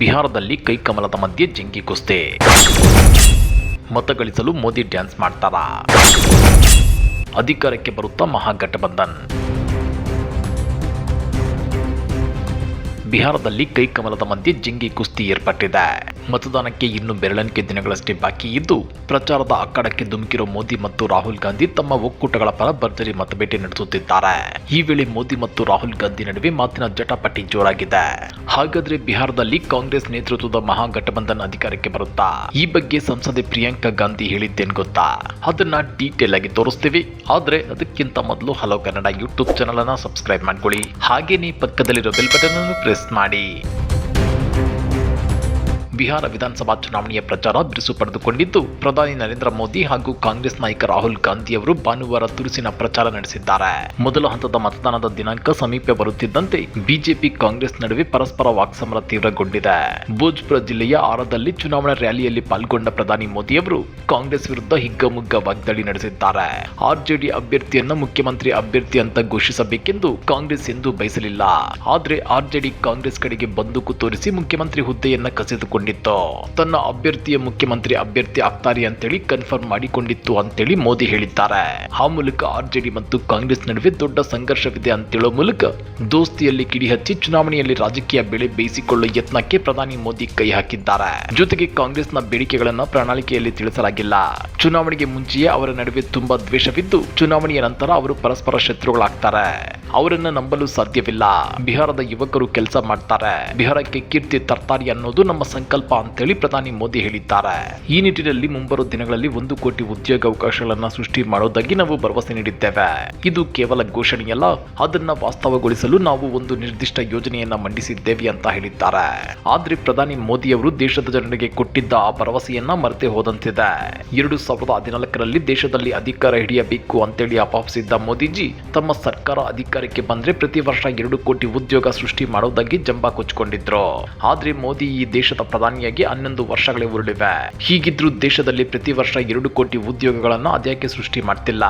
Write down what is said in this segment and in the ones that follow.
ಬಿಹಾರದಲ್ಲಿ ಕೈಕಮಲದ ಮಧ್ಯೆ ಜಂಕಿ ಕುಸ್ತೆ. ಮತ ಗಳಿಸಲು ಮೋದಿ ಡ್ಯಾನ್ಸ್ ಮಾಡ್ತಾರಾ? ಅಧಿಕಾರಕ್ಕೆ ಬರುತ್ತಾ ಮಹಾಗಠಬಂಧನ್? ಬಿಹಾರದಲ್ಲಿ ಕೈಕಮಲದ ಮಧ್ಯೆ ಜಿಂಗಿ ಕುಸ್ತಿ ಏರ್ಪಟ್ಟಿದೆ. ಮತದಾನಕ್ಕೆ ಇನ್ನು ಬೆರಳಂಕೆ ದಿನಗಳಷ್ಟೇ ಬಾಕಿ ಇದ್ದು, ಪ್ರಚಾರದ ಅಕ್ಕಡಕ್ಕೆ ಧುಮುಕಿರೋ ಮೋದಿ ಮತ್ತು ರಾಹುಲ್ ಗಾಂಧಿ ತಮ್ಮ ಒಕ್ಕೂಟಗಳ ಪರ ಭರ್ಜರಿ ಮತಬೇಟೆ ನಡೆಸುತ್ತಿದ್ದಾರೆ. ಈ ವೇಳೆ ಮೋದಿ ಮತ್ತು ರಾಹುಲ್ ಗಾಂಧಿ ನಡುವೆ ಮಾತಿನ ಜಟಾಪಟಿ ಜೋರಾಗಿದೆ. ಹಾಗಾದ್ರೆ ಬಿಹಾರದಲ್ಲಿ ಕಾಂಗ್ರೆಸ್ ನೇತೃತ್ವದ ಮಹಾಗಠಬಂಧನ್ ಅಧಿಕಾರಕ್ಕೆ ಬರುತ್ತಾ? ಈ ಬಗ್ಗೆ ಸಂಸದೆ ಪ್ರಿಯಾಂಕಾ ಗಾಂಧಿ ಹೇಳಿದ್ದೇನ್ ಗೊತ್ತಾ? ಅದನ್ನ ಡೀಟೇಲ್ ಆಗಿ ತೋರಿಸ್ತೀವಿ. ಆದ್ರೆ ಅದಕ್ಕಿಂತ ಮೊದಲು ಹಲೋ ಕನ್ನಡ ಯೂಟ್ಯೂಬ್ ಚಾನಲ್ ಅನ್ನ ಸಬ್ಸ್ಕ್ರೈಬ್ ಮಾಡ್ಕೊಳ್ಳಿ. ಹಾಗೇನೇ ಪಕ್ಕದಲ್ಲಿರೋ ಬೆಲ್ ಬಟನ್ ಅನ್ನು ಪ್ರೆಸ್ ಮಾಡಿ. ಬಿಹಾರ ವಿಧಾನಸಭಾ ಚುನಾವಣೆಯ ಪ್ರಚಾರ ಬಿರುಸು ಪಡೆದುಕೊಂಡಿದ್ದು, ಪ್ರಧಾನಿ ನರೇಂದ್ರ ಮೋದಿ ಹಾಗೂ ಕಾಂಗ್ರೆಸ್ ನಾಯಕ ರಾಹುಲ್ ಗಾಂಧಿ ಅವರು ಭಾನುವಾರ ತುರುಸಿನ ಪ್ರಚಾರ ನಡೆಸಿದ್ದಾರೆ. ಮೊದಲ ಹಂತದ ಮತದಾನದ ದಿನಾಂಕ ಸಮೀಪ ಬರುತ್ತಿದ್ದಂತೆ ಬಿಜೆಪಿ ಕಾಂಗ್ರೆಸ್ ನಡುವೆ ಪರಸ್ಪರ ವಾಕ್ಸಮರ ತೀವ್ರಗೊಂಡಿದೆ. ಭೋಜ್ಪುರ ಜಿಲ್ಲೆಯ ಆರದಲ್ಲಿ ಚುನಾವಣಾ ರ್ಯಾಲಿಯಲ್ಲಿ ಪಾಲ್ಗೊಂಡ ಪ್ರಧಾನಿ ಮೋದಿ ಅವರು ಕಾಂಗ್ರೆಸ್ ವಿರುದ್ಧ ಹಿಗ್ಗಮುಗ್ಗ ವಾಗ್ದಾಳಿ ನಡೆಸಿದ್ದಾರೆ. ಆರ್ಜೆಡಿ ಅಭ್ಯರ್ಥಿಯನ್ನು ಮುಖ್ಯಮಂತ್ರಿ ಅಭ್ಯರ್ಥಿ ಅಂತ ಘೋಷಿಸಬೇಕೆಂದು ಕಾಂಗ್ರೆಸ್ ಎಂದೂ ಬಯಸಲಿಲ್ಲ. ಆದರೆ ಆರ್ಜೆಡಿ ಕಾಂಗ್ರೆಸ್ ಕಡೆಗೆ ಬಂದೂಕು ತೋರಿಸಿ ಮುಖ್ಯಮಂತ್ರಿ ಹುದ್ದೆಯನ್ನ ಕಸಿದುಕೊಂಡಿತ್ತು ತನ್ನ ಅಭ್ಯರ್ಥಿಯ ಮುಖ್ಯಮಂತ್ರಿ, ಅಭ್ಯರ್ಥಿ ಆಗ್ತಾರೆ ಅಂತೇಳಿ ಕನ್ಫರ್ಮ್ ಮಾಡಿಕೊಂಡಿತ್ತು ಅಂತೇಳಿ ಮೋದಿ ಹೇಳಿದ್ದಾರೆ. ಆ ಮೂಲಕ ಆರ್ಜೆಡಿ ಮತ್ತು ಕಾಂಗ್ರೆಸ್ ನಡುವೆ ದೊಡ್ಡ ಸಂಘರ್ಷವಿದೆ ಅಂತೇಳೋ ಮೂಲಕ ದೋಸ್ತಿಯಲ್ಲಿ ಕಿಡಿ ಹಚ್ಚಿ ಚುನಾವಣೆಯಲ್ಲಿ ರಾಜಕೀಯ ಬೆಳೆ ಬೇಯಿಸಿಕೊಳ್ಳುವ ಯತ್ನಕ್ಕೆ ಪ್ರಧಾನಿ ಮೋದಿ ಕೈ ಹಾಕಿದ್ದಾರೆ. ಜೊತೆಗೆ ಕಾಂಗ್ರೆಸ್ನ ಬೇಡಿಕೆಗಳನ್ನ ಪ್ರಣಾಳಿಕೆಯಲ್ಲಿ ತಿಳಿಸಲಾಗಿಲ್ಲ. ಚುನಾವಣೆಗೆ ಮುಂಚೆಯೇ ಅವರ ನಡುವೆ ತುಂಬಾ ದ್ವೇಷವಿದ್ದು, ಚುನಾವಣೆಯ ನಂತರ ಅವರು ಪರಸ್ಪರ ಶತ್ರುಗಳಾಗ್ತಾರೆ. ಅವರನ್ನ ನಂಬಲು ಸಾಧ್ಯವಿಲ್ಲ. ಬಿಹಾರದ ಯುವಕರು ಕೆಲಸ ಮಾಡ್ತಾರೆ. ಬಿಹಾರಕ್ಕೆ ಕೀರ್ತಿ ತರ್ತಾರೆ ಅನ್ನೋದು ನಮ್ಮ ಸಂಕಲ್ಪ ಅಂತೇಳಿ ಪ್ರಧಾನಿ ಮೋದಿ ಹೇಳಿದ್ದಾರೆ. ಈ ನಿಟ್ಟಿನಲ್ಲಿ ಮುಂಬರುವ ದಿನಗಳಲ್ಲಿ ಒಂದು ಕೋಟಿ ಉದ್ಯೋಗಾವಕಾಶಗಳನ್ನ ಸೃಷ್ಟಿ ಮಾಡೋದಾಗಿ ನಾವು ಭರವಸೆ ನೀಡಿದ್ದೇವೆ. ಇದು ಕೇವಲ ಘೋಷಣೆಯಲ್ಲ, ಅದನ್ನ ವಾಸ್ತವಗೊಳಿಸಲು ನಾವು ಒಂದು ನಿರ್ದಿಷ್ಟ ಯೋಜನೆಯನ್ನ ಮಂಡಿಸಿದ್ದೇವೆ ಅಂತ ಹೇಳಿದ್ದಾರೆ. ಆದ್ರೆ ಪ್ರಧಾನಿ ಮೋದಿ ಅವರು ದೇಶದ ಜನರಿಗೆ ಕೊಟ್ಟಿದ್ದ ಆ ಭರವಸೆಯನ್ನ ಮರೆತೇ ಹೋದಂತಿದೆ. ಎರಡು ಸಾವಿರದ ಹದಿನಾಲ್ಕರಲ್ಲಿ ದೇಶದಲ್ಲಿ ಅಧಿಕಾರ ಹಿಡಿಯಬೇಕು ಅಂತೇಳಿ ಆಪಾಪಿಸಿದ್ದ ಮೋದಿಜಿ ತಮ್ಮ ಸರ್ಕಾರ ಅಧಿಕಾರಕ್ಕೆ ಬಂದ್ರೆ ಪ್ರತಿ ವರ್ಷ ಎರಡು ಕೋಟಿ ಉದ್ಯೋಗ ಸೃಷ್ಟಿ ಮಾಡೋದಾಗಿ ಜಂಬಾ ಕೊಚ್ಚಿಕೊಂಡಿದ್ರು. ಆದ್ರೆ ಮೋದಿ ಈ ದೇಶದ ಪ್ರಧಾನಿಯಾಗಿ ಹನ್ನೊಂದು ವರ್ಷಗಳೇ ಉರುಳಿವೆ. ಹೀಗಿದ್ರೂ ದೇಶದಲ್ಲಿ ಪ್ರತಿ ವರ್ಷ ಎರಡು ಕೋಟಿ ಉದ್ಯೋಗಗಳನ್ನು ಅದ್ಯಾಕೆ ಸೃಷ್ಟಿ ಮಾಡ್ತಿಲ್ಲ?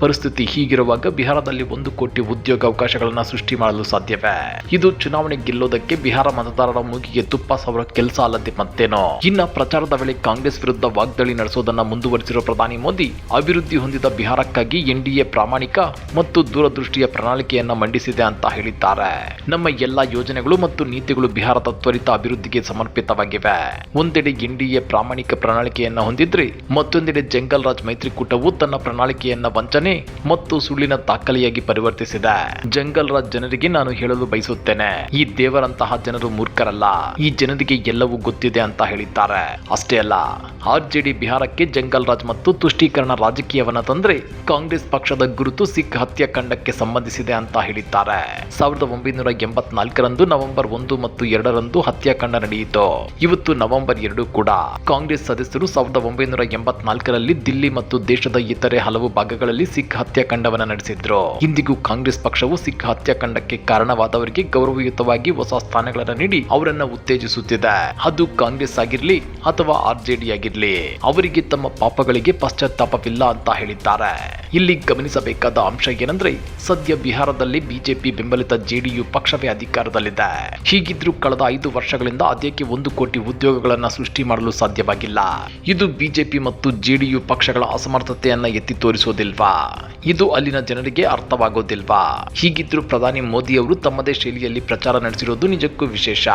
ಪರಿಸ್ಥಿತಿ ಹೀಗಿರುವಾಗ ಬಿಹಾರದಲ್ಲಿ ಒಂದು ಕೋಟಿ ಉದ್ಯೋಗ ಅವಕಾಶಗಳನ್ನು ಸೃಷ್ಟಿ ಮಾಡಲು ಸಾಧ್ಯವೇ? ಇದು ಚುನಾವಣೆ ಗೆಲ್ಲೋದಕ್ಕೆ ಬಿಹಾರ ಮತದಾರರ ಮೂಗಿಗೆ ತುಪ್ಪ ಸಾವಿರ ಕೆಲಸ ಅಲ್ಲದೆ ಮತ್ತೇನೋ? ಇನ್ನ ಪ್ರಚಾರದ ವೇಳೆ ಕಾಂಗ್ರೆಸ್ ವಿರುದ್ಧ ವಾಗ್ದಾಳಿ ನಡೆಸೋದನ್ನ ಮುಂದುವರಿಸಿರುವ ಪ್ರಧಾನಿ ಮೋದಿ, ಅಭಿವೃದ್ಧಿ ಹೊಂದಿದ ಬಿಹಾರಕ್ಕಾಗಿ ಎನ್ಡಿಎ ಪ್ರಾಮಾಣಿಕ ಮತ್ತು ದೂರದೃಷ್ಟಿಯ ಪ್ರಣಾಳಿಕೆಯನ್ನ ಮಂಡಿಸಿದೆ ಅಂತ ಹೇಳಿದ್ದಾರೆ. ನಮ್ಮ ಎಲ್ಲಾ ಯೋಜನೆಗಳು ಮತ್ತು ನೀತಿಗಳು ಬಿಹಾರದ ತ್ವರಿತ ಅಭಿವೃದ್ಧಿಗೆ ಸಮರ್ಪಿತವಾಗಿವೆ. ಒಂದೆಡೆ ಎನ್ಡಿಎ ಪ್ರಾಮಾಣಿಕ ಪ್ರಣಾಳಿಕೆಯನ್ನ ಹೊಂದಿದ್ರೆ ಮತ್ತೊಂದೆಡೆ ಜಂಗಲ್ ರಾಜ್ ಮೈತ್ರಿಕೂಟವು ತನ್ನ ಪ್ರಣಾಳಿಕೆಯನ್ನ ವಂಚನೆ ಮತ್ತು ಸುಳ್ಳಿನ ದಾಖಲೆಯಾಗಿ ಪರಿವರ್ತಿಸಿದೆ ಜಂಗಲ್ ರಾಜ್ ಜನರಿಗೆ ನಾನು ಹೇಳಲು ಬಯಸುತ್ತೇನೆ. ಈ ದೇವರಂತಹ ಜನರು ಮೂರ್ಖರಲ್ಲ. ಈ ಜನರಿಗೆ ಎಲ್ಲವೂ ಗೊತ್ತಿದೆ ಅಂತ ಹೇಳಿದ್ದಾರೆ. ಅಷ್ಟೇ ಅಲ್ಲ ಆರ್ಜೆಡಿ ಬಿಹಾರಕ್ಕೆ ಜಂಗಲ್ ರಾಜ್ ಮತ್ತು ತುಷ್ಟೀಕರಣ ರಾಜಕೀಯವನ್ನ ತಂದ್ರೆ ಕಾಂಗ್ರೆಸ್ ಪಕ್ಷದ ಗುರುತು ಸಿಖ್ ಹತ್ಯಾಕಾಂಡಕ್ಕೆ ಸಂಬಂಧಿಸಿದೆ ಅಂತ ಹೇಳಿದ್ದಾರೆ. ಸಾವಿರದ ಒಂಬೈನೂರ ಎಂಬತ್ನಾಲ್ಕರಂದು ನವೆಂಬರ್ ಒಂದು ಮತ್ತು ಎರಡರಂದು ಹತ್ಯಾಕಾಂಡ ನಡೆಯಿತು. ಇವತ್ತು ನವೆಂಬರ್ ಎರಡು ಕೂಡ ಕಾಂಗ್ರೆಸ್ ಸದಸ್ಯರು ಸಾವಿರದ ಒಂಬೈನೂರ ಎಂಬತ್ನಾಲ್ಕರಲ್ಲಿ ದಿಲ್ಲಿ ಮತ್ತು ದೇಶದ ಇತರೆ ಹಲವು ಭಾಗಗಳಲ್ಲಿ ಸಿಖ್ ಹತ್ಯಾಕಾಂಡವನ್ನ ನಡೆಸಿದ್ರು. ಇಂದಿಗೂ ಕಾಂಗ್ರೆಸ್ ಪಕ್ಷವು ಸಿಖ್ ಹತ್ಯಾಕಾಂಡಕ್ಕೆ ಕಾರಣವಾದವರಿಗೆ ಗೌರವಯುತವಾಗಿ ಹೊಸ ಸ್ಥಾನಗಳನ್ನು ನೀಡಿ ಅವರನ್ನ ಉತ್ತೇಜಿಸುತ್ತಿದೆ. ಅದು ಕಾಂಗ್ರೆಸ್ ಆಗಿರ್ಲಿ ಅಥವಾ ಆರ್ಜೆಡಿ ಆಗಿರ್ಲಿ, ಅವರಿಗೆ ತಮ್ಮ ಪಾಪಗಳಿಗೆ ಪಶ್ಚಾತ್ತಾಪವಿಲ್ಲ ಅಂತ ಹೇಳಿದ್ದಾರೆ. ಇಲ್ಲಿ ಗಮನಿಸಬೇಕಾದ ಅಂಶ ಏನಂದ್ರೆ, ಸದ್ಯ ಬಿಹಾರದಲ್ಲಿ ಬಿಜೆಪಿ ಬೆಂಬಲಿತ ಜೆಡಿಯು ಪಕ್ಷವೇ ಅಧಿಕಾರದಲ್ಲಿದೆ. ಹೀಗಿದ್ರೂ ಕಳೆದ ಐದು ವರ್ಷಗಳಿಂದ ಅದಕ್ಕೆ ಒಂದು ಕೋಟಿ ಉದ್ಯೋಗಗಳನ್ನ ಸೃಷ್ಟಿ ಮಾಡಲು ಸಾಧ್ಯವಾಗಿಲ್ಲ. ಇದು ಬಿಜೆಪಿ ಮತ್ತು ಜೆಡಿಯು ಪಕ್ಷಗಳ ಅಸಮರ್ಥತೆಯನ್ನ ಎತ್ತಿ ತೋರಿಸೋದಿಲ್ವಾ? ಇದು ಅಲ್ಲಿನ ಜನರಿಗೆ ಅರ್ಥವಾಗೋದಿಲ್ವಾ? ಹೀಗಿದ್ರೂ ಪ್ರಧಾನಿ ಮೋದಿ ಅವರು ತಮ್ಮದೇ ಶೈಲಿಯಲ್ಲಿ ಪ್ರಚಾರ ನಡೆಸಿರೋದು ನಿಜಕ್ಕೂ ವಿಶೇಷ.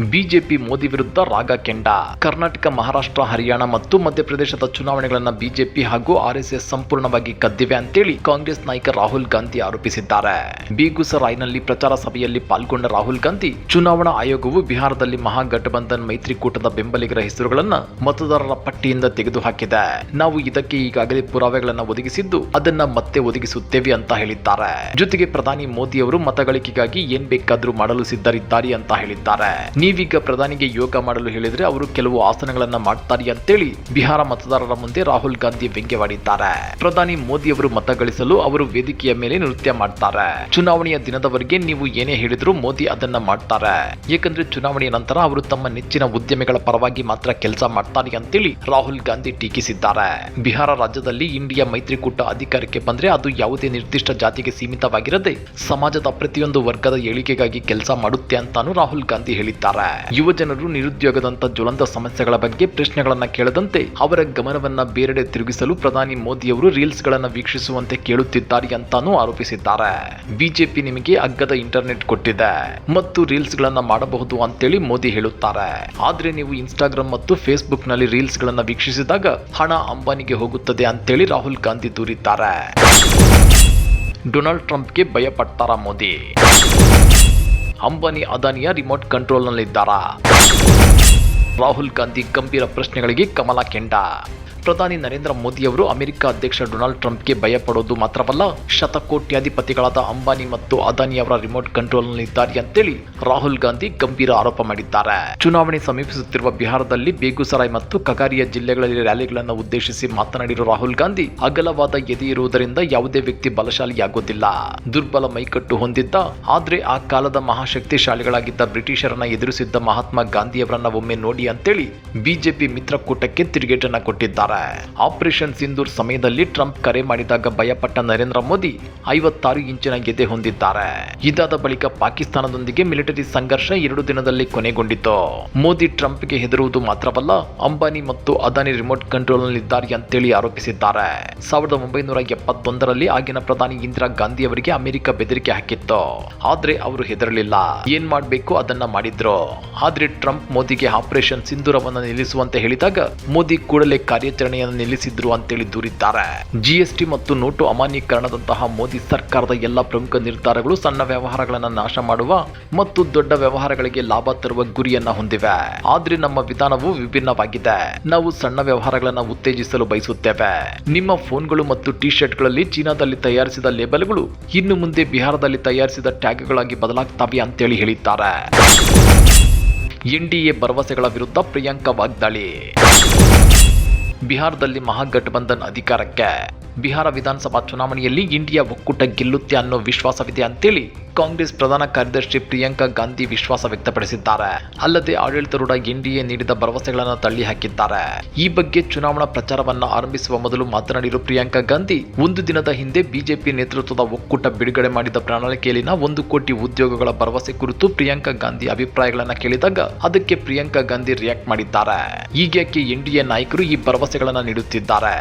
ಬಿಜೆಪಿ ಮೋದಿ ವಿರುದ್ಧ ರಾಗ ಕೆಂಡ. ಕರ್ನಾಟಕ, ಮಹಾರಾಷ್ಟ್ರ, ಹರಿಯಾಣ ಮತ್ತು ಮಧ್ಯಪ್ರದೇಶದ ಚುನಾವಣೆಗಳನ್ನ ಬಿಜೆಪಿ ಹಾಗೂ ಆರ್ಎಸ್ಎಸ್ ಸಂಪೂರ್ಣವಾಗಿ ಕದ್ದಿವೆ ಅಂತೇಳಿ ಕಾಂಗ್ರೆಸ್ ನಾಯಕ ರಾಹುಲ್ ಗಾಂಧಿ ಆರೋಪಿಸಿದ್ದಾರೆ. ಬೇಗುಸರಾಯ್ನಲ್ಲಿ ಪ್ರಚಾರ ಸಭೆಯಲ್ಲಿ ಪಾಲ್ಗೊಂಡ ರಾಹುಲ್ ಗಾಂಧಿ, ಚುನಾವಣಾ ಆಯೋಗವು ಬಿಹಾರದಲ್ಲಿ ಮಹಾಗಠಬಂಧನ್ ಮೈತ್ರಿಕೂಟದ ಬೆಂಬಲಿಗರ ಹೆಸರುಗಳನ್ನ ಮತದಾರರ ಪಟ್ಟಿಯಿಂದ ತೆಗೆದುಹಾಕಿದೆ. ನಾವು ಇದಕ್ಕೆ ಈಗಾಗಲೇ ಪುರಾವೆಗಳನ್ನ ಒದಗಿಸಿದ್ದು, ಅದನ್ನ ಮತ್ತೆ ಒದಗಿಸುತ್ತೇವೆ ಅಂತ ಹೇಳಿದ್ದಾರೆ. ಜೊತೆಗೆ ಪ್ರಧಾನಿ ಮೋದಿ ಅವರು ಮತಗಳಿಕೆಗಾಗಿ ಏನ್ ಬೇಕಾದ್ರೂ ಮಾಡಲು ಸಿದ್ಧರಿದ್ದಾರೆ ಅಂತ ಹೇಳಿದ್ದಾರೆ. ನೀವೀಗ ಪ್ರಧಾನಿಗೆ ಯೋಗ ಮಾಡಲು ಹೇಳಿದ್ರೆ ಅವರು ಕೆಲವು ಆಸನಗಳನ್ನ ಮಾಡ್ತಾರೆ ಅಂತೇಳಿ ಬಿಹಾರ ಮತದಾರರ ಮುಂದೆ ರಾಹುಲ್ ಗಾಂಧಿ ವ್ಯಂಗ್ಯವಾಡಿದ್ದಾರೆ. ಪ್ರಧಾನಿ ಮೋದಿ ಅವರು ಮತ ಗಳಿಸಲು ಅವರು ವೇದಿಕೆಯ ಮೇಲೆ ನೃತ್ಯ ಮಾಡ್ತಾರೆ. ಚುನಾವಣೆಯ ದಿನದವರೆಗೆ ನೀವು ಏನೇ ಹೇಳಿದ್ರು ಮೋದಿ ಅದನ್ನ ಮಾಡ್ತಾರೆ. ಏಕೆಂದ್ರೆ ಚುನಾವಣೆಯ ನಂತರ ಅವರು ತಮ್ಮ ನೆಚ್ಚಿನ ಉದ್ಯಮಿಗಳ ಪರವಾಗಿ ಮಾತ್ರ ಕೆಲಸ ಮಾಡ್ತಾರೆ ಅಂತೇಳಿ ರಾಹುಲ್ ಗಾಂಧಿ ಟೀಕಿಸಿದ್ದಾರೆ. ಬಿಹಾರ ರಾಜ್ಯದಲ್ಲಿ ಇಂಡಿಯಾ ಮೈತ್ರಿಕೂಟ ಅಧಿಕಾರಕ್ಕೆ ಬಂದ್ರೆ ಅದು ಯಾವುದೇ ನಿರ್ದಿಷ್ಟ ಜಾತಿಗೆ ಸೀಮಿತವಾಗಿರದೆ ಸಮಾಜದ ಪ್ರತಿಯೊಂದು ವರ್ಗದ ಏಳಿಗೆಗಾಗಿ ಕೆಲಸ ಮಾಡುತ್ತೆ ಅಂತಾನು ರಾಹುಲ್ ಗಾಂಧಿ ಹೇಳಿದ್ದಾರೆ. ಯುವ ಜನರು ನಿರುದ್ಯೋಗದಂತ ಜ್ವಲಂತ ಸಮಸ್ಯೆಗಳ ಬಗ್ಗೆ ಪ್ರಶ್ನೆಗಳನ್ನ ಕೇಳದಂತೆ ಅವರ ಗಮನವನ್ನ ಬೇರೆಡೆ ತಿರುಗಿಸಲು ಪ್ರಧಾನಿ ಮೋದಿಯವರು ರೀಲ್ಸ್ ಗಳನ್ನ ವೀಕ್ಷಿಸುವಂತೆ ಕೇಳುತ್ತಿದ್ದಾರೆ ಅಂತಾನೂ ಆರೋಪಿಸಿದ್ದಾರೆ. ಬಿಜೆಪಿ ನಿಮಗೆ ಅಗ್ಗದ ಇಂಟರ್ನೆಟ್ ಕೊಟ್ಟಿದೆ. ಮತ್ತು ರೀಲ್ಸ್ ಗಳನ್ನ ಮಾಡಬಹುದು ಅಂತೇಳಿ ಮೋದಿ ಹೇಳುತ್ತಾರೆ. ಆದ್ರೆ ನೀವು ಇನ್ಸ್ಟಾಗ್ರಾಮ್ ಮತ್ತು ಫೇಸ್ಬುಕ್ನಲ್ಲಿ ರೀಲ್ಸ್ ಗಳನ್ನ ವೀಕ್ಷಿಸಿದಾಗ ಹಣ ಅಂಬಾನಿಗೆ ಹೋಗುತ್ತದೆ ಅಂತೇಳಿ ರಾಹುಲ್ ಗಾಂಧಿ ದೂರಿದ್ದಾರೆ. ಡೊನಾಲ್ಡ್ ಟ್ರಂಪ್ಗೆ ಭಯಪಡ್ತಾರ ಮೋದಿ? ಅಂಬಾನಿ ಅದಾನಿಯ ರಿಮೋಟ್ ಕಂಟ್ರೋಲ್ನಲ್ಲಿದ್ದಾರಾ ರಾಹುಲ್ ಗಾಂಧಿ ಗಂಭೀರ ಪ್ರಶ್ನೆಗಳಿಗೆ ಕಮಲ ಕೆಂಡ. ಪ್ರಧಾನಿ ನರೇಂದ್ರ ಮೋದಿ ಅವರು ಅಮೆರಿಕ ಅಧ್ಯಕ್ಷ ಡೊನಾಲ್ಡ್ ಟ್ರಂಪ್ಗೆ ಭಯಪಡೋದು ಮಾತ್ರವಲ್ಲ, ಶತಕೋಟ್ಯಾಧಿಪತಿಗಳಾದ ಅಂಬಾನಿ ಮತ್ತು ಅದಾನಿ ಅವರ ರಿಮೋಟ್ ಕಂಟ್ರೋಲ್ನಲ್ಲಿದ್ದಾರೆ ಅಂತೇಳಿ ರಾಹುಲ್ ಗಾಂಧಿ ಗಂಭೀರ ಆರೋಪ ಮಾಡಿದ್ದಾರೆ. ಚುನಾವಣೆ ಸಮೀಪಿಸುತ್ತಿರುವ ಬಿಹಾರದಲ್ಲಿ ಬೇಗುಸರಾಯ್ ಮತ್ತು ಕಗಾರಿಯ ಜಿಲ್ಲೆಗಳಲ್ಲಿ ರ್ಯಾಲಿಗಳನ್ನು ಉದ್ದೇಶಿಸಿ ಮಾತನಾಡಿರುವ ರಾಹುಲ್ ಗಾಂಧಿ, ಅಗಲವಾದ ಎದೆ ಇರುವುದರಿಂದ ಯಾವುದೇ ವ್ಯಕ್ತಿ ಬಲಶಾಲಿಯಾಗುವುದಿಲ್ಲ ದುರ್ಬಲ ಮೈಕಟ್ಟು ಹೊಂದಿದ್ದ, ಆದ್ರೆ ಆ ಕಾಲದ ಮಹಾಶಕ್ತಿಶಾಲಿಗಳಾಗಿದ್ದ ಬ್ರಿಟಿಷರನ್ನ ಎದುರಿಸಿದ್ದ ಮಹಾತ್ಮ ಗಾಂಧಿಯವರನ್ನ ಒಮ್ಮೆ ನೋಡಿ ಅಂತೇಳಿ ಬಿಜೆಪಿ ಮಿತ್ರಕೂಟಕ್ಕೆ ತಿರುಗೇಟನ್ನು ಕೊಟ್ಟಿದ್ದಾರೆ. ಆಪರೇಷನ್ ಸಿಂಧೂರ್ ಸಮಯದಲ್ಲಿ ಟ್ರಂಪ್ ಕರೆ ಮಾಡಿದಾಗ ಭಯಪಟ್ಟ ನರೇಂದ್ರ ಮೋದಿ ಐವತ್ತಾರು ಇಂಚಿನ ಗೆದ್ದೆ ಹೊಂದಿದ್ದಾರೆ. ಇದಾದ ಬಳಿಕ ಪಾಕಿಸ್ತಾನದೊಂದಿಗೆ ಮಿಲಿಟರಿ ಸಂಘರ್ಷ ಎರಡು ದಿನದಲ್ಲಿ ಕೊನೆಗೊಂಡಿತು ಮೋದಿ ಟ್ರಂಪ್ಗೆ ಹೆದರುವುದು ಮಾತ್ರವಲ್ಲ, ಅಂಬಾನಿ ಮತ್ತು ಅದಾನಿ ರಿಮೋಟ್ ಕಂಟ್ರೋಲ್ನಲ್ಲಿದ್ದಾರೆ ಅಂತೇಳಿ ಆರೋಪಿಸಿದ್ದಾರೆ. ಸಾವಿರದ ಒಂಬೈನೂರ ಎಪ್ಪತ್ತೊಂದರಲ್ಲಿ ಆಗಿನ ಪ್ರಧಾನಿ ಇಂದಿರಾ ಗಾಂಧಿ ಅವರಿಗೆ ಅಮೆರಿಕ ಬೆದರಿಕೆ ಹಾಕಿತ್ತು. ಆದ್ರೆ ಅವರು ಹೆದರಲಿಲ್ಲ. ಏನ್ ಮಾಡಬೇಕು ಅದನ್ನ ಮಾಡಿದ್ರು. ಆದ್ರೆ ಟ್ರಂಪ್ ಮೋದಿಗೆ ಆಪರೇಷನ್ ಸಿಂಧೂರವನ್ನು ನಿಲ್ಲಿಸುವಂತೆ ಹೇಳಿದಾಗ ಮೋದಿ ಕೂಡಲೇ ಕಾರ್ಯಾಚರಣೆಯನ್ನು ನಿಲ್ಲಿಸಿದ್ರು ಅಂತೇಳಿ ದೂರಿದ್ದಾರೆ. ಜಿಎಸ್ಟಿ ಮತ್ತು ನೋಟು ಅಮಾನ್ಯೀಕರಣದಂತಹ ಮೋದಿ ಸರ್ಕಾರದ ಎಲ್ಲ ಪ್ರಮುಖ ನಿರ್ಧಾರಗಳು ಸಣ್ಣ ವ್ಯವಹಾರಗಳನ್ನು ನಾಶ ಮಾಡುವ ಮತ್ತು ದೊಡ್ಡ ವ್ಯವಹಾರಗಳಿಗೆ ಲಾಭ ತರುವ ಗುರಿಯನ್ನ ಹೊಂದಿವೆ. ಆದ್ರೆ ನಮ್ಮ ವಿಧಾನವು ವಿಭಿನ್ನವಾಗಿದೆ. ನಾವು ಸಣ್ಣ ವ್ಯವಹಾರಗಳನ್ನು ಉತ್ತೇಜಿಸಲು ಬಯಸುತ್ತೇವೆ. ನಿಮ್ಮ ಫೋನ್ಗಳು ಮತ್ತು ಟಿ ಶರ್ಟ್ಗಳಲ್ಲಿ ಚೀನಾದಲ್ಲಿ ತಯಾರಿಸಿದ ಲೇಬಲ್ಗಳು ಇನ್ನು ಮುಂದೆ ಬಿಹಾರದಲ್ಲಿ ತಯಾರಿಸಿದ ಟ್ಯಾಗ್ಗಳಾಗಿ ಬದಲಾಗ್ತವೆ ಅಂತೇಳಿ ಹೇಳಿದ್ದಾರೆ. ಎನ್ಡಿಎ ಭರವಸೆಗಳ ವಿರುದ್ಧ ಪ್ರಿಯಾಂಕಾ ವಾಗ್ದಾಳಿ. ಬಿಹಾರದಲ್ಲಿ ಮಹಾಗಠಬಂಧನ್ ಅಧಿಕಾರಕ್ಕೆ. ಬಿಹಾರ ವಿಧಾನಸಭಾ ಚುನಾವಣೆಯಲ್ಲಿ ಇಂಡಿಯಾ ಒಕ್ಕೂಟ ಗೆಲ್ಲುತ್ತೆ ಅನ್ನೋ ವಿಶ್ವಾಸವಿದೆ ಅಂತೇಳಿ ಕಾಂಗ್ರೆಸ್ ಪ್ರಧಾನ ಕಾರ್ಯದರ್ಶಿ ಪ್ರಿಯಾಂಕಾ ಗಾಂಧಿ ವಿಶ್ವಾಸ ವ್ಯಕ್ತಪಡಿಸಿದ್ದಾರೆ. ಅಲ್ಲದೆ ಆಡಳಿತಾರೂಢ ಎನ್ಡಿಎ ನೀಡಿದ ಭರವಸೆಗಳನ್ನು ತಳ್ಳಿ ಹಾಕಿದ್ದಾರೆ. ಈ ಬಗ್ಗೆ ಚುನಾವಣಾ ಪ್ರಚಾರವನ್ನ ಆರಂಭಿಸುವ ಮೊದಲು ಮಾತನಾಡಿರುವ ಪ್ರಿಯಾಂಕಾ ಗಾಂಧಿ, ಒಂದು ದಿನದ ಹಿಂದೆ ಬಿಜೆಪಿ ನೇತೃತ್ವದ ಒಕ್ಕೂಟ ಬಿಡುಗಡೆ ಮಾಡಿದ ಪ್ರಣಾಳಿಕೆಯಲ್ಲಿನ ಒಂದು ಕೋಟಿ ಉದ್ಯೋಗಗಳ ಭರವಸೆ ಕುರಿತು ಪ್ರಿಯಾಂಕಾ ಗಾಂಧಿ ಅಭಿಪ್ರಾಯಗಳನ್ನ ಕೇಳಿದಾಗ ಅದಕ್ಕೆ ಪ್ರಿಯಾಂಕಾ ಗಾಂಧಿ ರಿಯಾಕ್ಟ್ ಮಾಡಿದ್ದಾರೆ. ಈಗ್ಯಾಕೆ ಎನ್ಡಿಎ ನಾಯಕರು ಈ ಭರವಸೆಗಳನ್ನು ನೀಡುತ್ತಿದ್ದಾರೆ.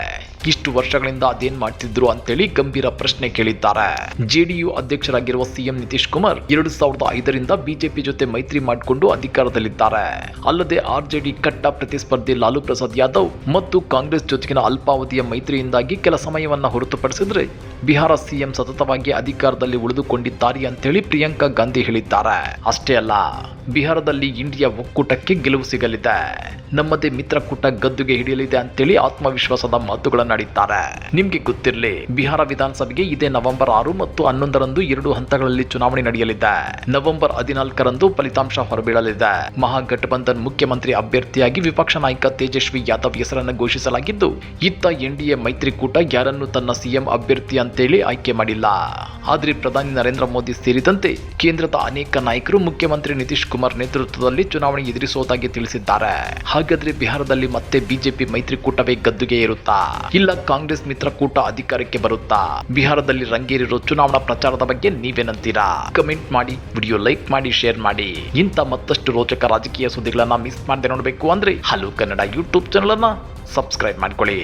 ಇಷ್ಟು ವರ್ಷಗಳಿಂದ ಅದೇನ್ ಮಾಡ್ತಿದ್ರು ಅಂತೇಳಿ ಗಂಭೀರ ಪ್ರಶ್ನೆ ಕೇಳಿದ್ದಾರೆ. ಜೆಡಿಯು ಅಧ್ಯಕ್ಷರಾಗಿರುವ ಸಿಎಂ ನಿತೀಶ್ ಕುಮಾರ್ ಎರಡು ಸಾವಿರದ ಐದರಿಂದ ಬಿಜೆಪಿ ಜೊತೆ ಮೈತ್ರಿ ಮಾಡಿಕೊಂಡು ಅಧಿಕಾರದಲ್ಲಿದ್ದಾರೆ. ಅಲ್ಲದೆ ಆರ್ಜೆಡಿ ಕಟ್ಟ ಪ್ರತಿಸ್ಪರ್ಧಿ ಲಾಲು ಪ್ರಸಾದ್ ಯಾದವ್ ಮತ್ತು ಕಾಂಗ್ರೆಸ್ ಜೊತೆಗಿನ ಅಲ್ಪಾವಧಿಯ ಮೈತ್ರಿಯಿಂದಾಗಿ ಕೆಲ ಸಮಯವನ್ನ ಹೊರತುಪಡಿಸಿದ್ರೆ ಬಿಹಾರ ಸಿಎಂ ಸತತವಾಗಿ ಅಧಿಕಾರದಲ್ಲಿ ಉಳಿದುಕೊಂಡಿದ್ದಾರೆ ಅಂತೇಳಿ ಪ್ರಿಯಾಂಕಾ ಗಾಂಧಿ ಹೇಳಿದ್ದಾರೆ. ಅಷ್ಟೇ ಅಲ್ಲ, ಬಿಹಾರದಲ್ಲಿ ಇಂಡಿಯಾ ಒಕ್ಕೂಟಕ್ಕೆ ಗೆಲುವು ಸಿಗಲಿದೆ. ನಮ್ಮದೇ ಮಿತ್ರಕೂಟ ಗದ್ದುಗೆ ಹಿಡಿಯಲಿದೆ ಅಂತೇಳಿ ಆತ್ಮವಿಶ್ವಾಸದ ಮಾತುಗಳನ್ನಾಡಿದ್ದಾರೆ ನಿಮ್ಗೆ ಗೊತ್ತಿರಲಿ, ಬಿಹಾರ ವಿಧಾನಸಭೆಗೆ ಇದೇ ನವೆಂಬರ್ ಆರು ಮತ್ತು ಹನ್ನೊಂದರಂದು ಎರಡು ಹಂತಗಳಲ್ಲಿ ಚುನಾವಣೆ ನಡೆಯಲಿದೆ. ನವೆಂಬರ್ ಹದಿನಾಲ್ಕರಂದು ಫಲಿತಾಂಶ ಹೊರಬೀಳಲಿದೆ. ಮಹಾಗಠಬಂಧನ್ ಮುಖ್ಯಮಂತ್ರಿ ಅಭ್ಯರ್ಥಿಯಾಗಿ ವಿಪಕ್ಷ ನಾಯಕ ತೇಜಸ್ವಿ ಯಾದವ್ ಹೆಸರನ್ನು ಘೋಷಿಸಲಾಗಿದ್ದು, ಇತ್ತ ಎನ್ಡಿಎ ಮೈತ್ರಿಕೂಟ ಯಾರನ್ನು ತನ್ನ ಸಿಎಂ ಅಭ್ಯರ್ಥಿ ಅಂತೇಳಿ ಆಯ್ಕೆ ಮಾಡಿಲ್ಲ. ಆದ್ರೆ ಪ್ರಧಾನಿ ನರೇಂದ್ರ ಮೋದಿ ಸೇರಿದಂತೆ ಕೇಂದ್ರದ ಅನೇಕ ನಾಯಕರು ಮುಖ್ಯಮಂತ್ರಿ ನಿತೀಶ್ ಕುಮಾರ್ ನೇತೃತ್ವದಲ್ಲಿ ಚುನಾವಣೆ ಎದುರಿಸುವುದಾಗಿ ತಿಳಿಸಿದ್ದಾರೆ. ಹಾಗಾದ್ರೆ ಬಿಹಾರದಲ್ಲಿ ಮತ್ತೆ ಬಿಜೆಪಿ ಮೈತ್ರಿಕೂಟವೇ ಗದ್ದುಗೆ ಇರುತ್ತಾ ಇಲ್ಲ, ಕಾಂಗ್ರೆಸ್ ಮಿತ್ರಕೂಟ ಅಧಿಕಾರಕ್ಕೆ ಬರುತ್ತಾ? ಬಿಹಾರದಲ್ಲಿ ರಂಗೇರಿರೋ ಚುನಾವಣಾ ಪ್ರಚಾರದ ಬಗ್ಗೆ ನೀವೇನಂತೀರಾ? ಕಮೆಂಟ್ ಮಾಡಿ, ವಿಡಿಯೋ ಲೈಕ್ ಮಾಡಿ, ಶೇರ್ ಮಾಡಿ. ಇಂಥ ಮತ್ತಷ್ಟು ರೋಚಕ ರಾಜಕೀಯ ಸುದ್ದಿಗಳನ್ನ ಮಿಸ್ ಮಾಡದೆ ನೋಡಬೇಕು ಅಂದ್ರೆ ಹಲೋ ಕನ್ನಡ ಯೂಟ್ಯೂಬ್ ಚಾನಲ್ ಅನ್ನ ಸಬ್ಸ್ಕ್ರೈಬ್ ಮಾಡ್ಕೊಳ್ಳಿ.